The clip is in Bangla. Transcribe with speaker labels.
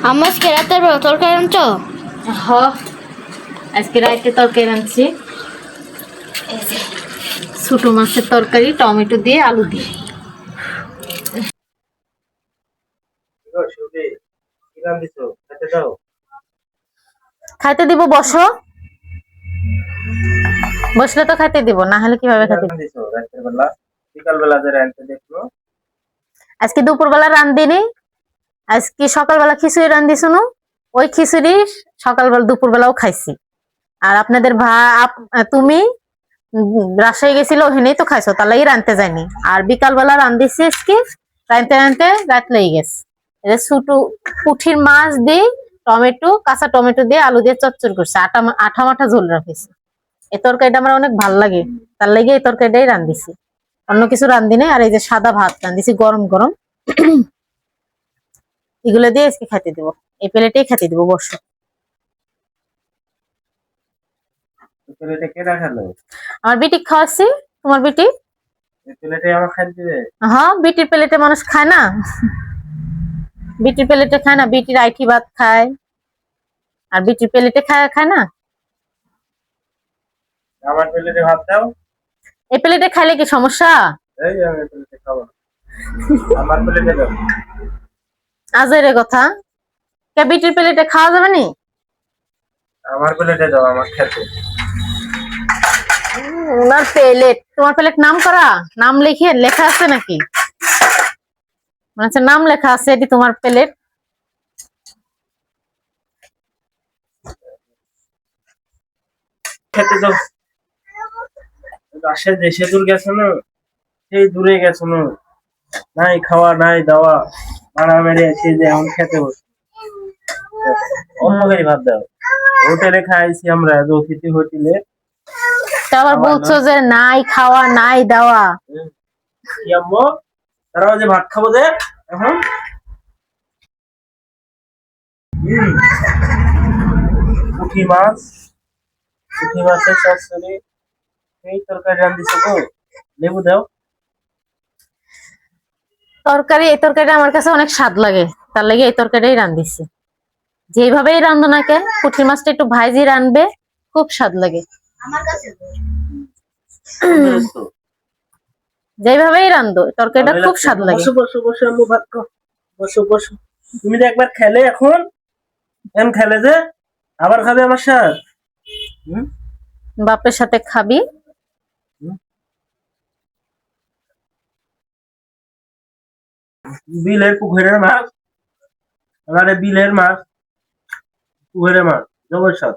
Speaker 1: আম্মা আজকে রাতের বেলা তরকারি আনছো?
Speaker 2: হ আজকে রাইতে তরকারি রাঁধছি ছোট মাছের তরকারি টমেটো দিয়ে আলু দিয়ে। খাইতে দিব বসো। বসলে তো খাইতে দিব না হলে কীভাবে খাইতে
Speaker 3: রান দিছো রাতের বেলা বিকাল বেলা যে রানতে দেখল
Speaker 2: আজকে দুপুরবেলা রান্ধিনি আজকে সকালবেলা খিচুড়ি রান্ধি শুনো, ওই খিচুড়ি সকালবেলা দুপুরবেলাও খাইছি। আর আপনাদের ভা তুমি রাজশাহী গেছিল, ওখানেই তো খাইছো তার লাগি রানতে যায়নি। আর বিকালবেলা রান্ধিছি আজকে রানতে রানতে রাত লেগে গেছে। ছোট, পুঠির মাছ দিয়ে টমেটো, কাঁচা টমেটো দিয়ে আলু দিয়ে চচ্চড় করছে, আটা আঠা মাঠা ঝোল রাখিছে। এই তরকারিটা আমার অনেক ভালো লাগে, তার লাগে এই তরকারিটাই রান্ধিছি অন্য কিছু রান্ধি নাই, আর এই যে সাদা ভাত রান্ধিছি গরম গরম। এগুলো দিয়ে আজকে খেতে দেবো। এই প্লেটেই খেতে দিব বসো। আমার বিটি খাওয়াচ্ছি তোমার বিটি? হ্যাঁ বিটির প্লেটে মানুষ খায় না। বিটির প্লেটে খায় না বিটির আইঠি ভাত খায়। আর বিটির প্লেটে খায় খায় না।
Speaker 3: আমার প্লেটে ভাত দাও।
Speaker 2: এই প্লেটে খাইলে কি সমস্যা?
Speaker 3: এই আমি প্লেটে খাব। আমার প্লেটে দাও।
Speaker 2: আজের কথা। কে বিটির প্লেটে খাওয়া যাবে নি?
Speaker 3: আমার প্লেটে দাও আমার খেতে।
Speaker 2: তোমার প্লেট। তোমার প্লেট নাম করা? নাম লিখে লেখা আছে নাকি? মানে নাম লেখা আছে এটি তোমার প্লেট।
Speaker 3: খেতে দাও রাশের দেশে দূর গেছো না সেই দূরে গেছো না। নাই খাওয়া নাই দাওয়া। মারা মেরে এসে যে এখন খেতে বসে অল্প করে ভাত দাও। হোটেলে খাইছি আমরা অতিথি হোটেলে।
Speaker 2: তা আবার
Speaker 3: খাওয়া
Speaker 2: বলছো যে নাই খাওয়া নাই দেওয়া।
Speaker 3: কি আম্মু? তারা যে ভাত খাব যে এখন। পুঁটি মাছ পুঁটি মাছের চচ্চড়ি এই তরকারি রান্ধিছো তো? লেবু দাও।
Speaker 2: তরকারি এই তরকারিটা আমার কাছে অনেক স্বাদ লাগে। তার লাগে এই তরকারিটাই রান্ধিছি। যেভাবেই রান্ধো না কে পুঁটি মাছটা একটু ভাইজি রানবে খুব স্বাদ লাগে।
Speaker 1: আমার কাছে
Speaker 2: যেভাবেই রান্ধো তরকারিটা খুব স্বাদ লাগে।
Speaker 3: বসো বসো বসো আম্মু ভাত বসো বসো। তুমি তো একবার খেলে এখন খেলে যে আবার খাবে আমার সাথে
Speaker 2: বাপের সাথে খাবি।
Speaker 3: বিলের পুকুরের মাছ এবারে বিলের মাছ পুকুরের মাছ স্বাদ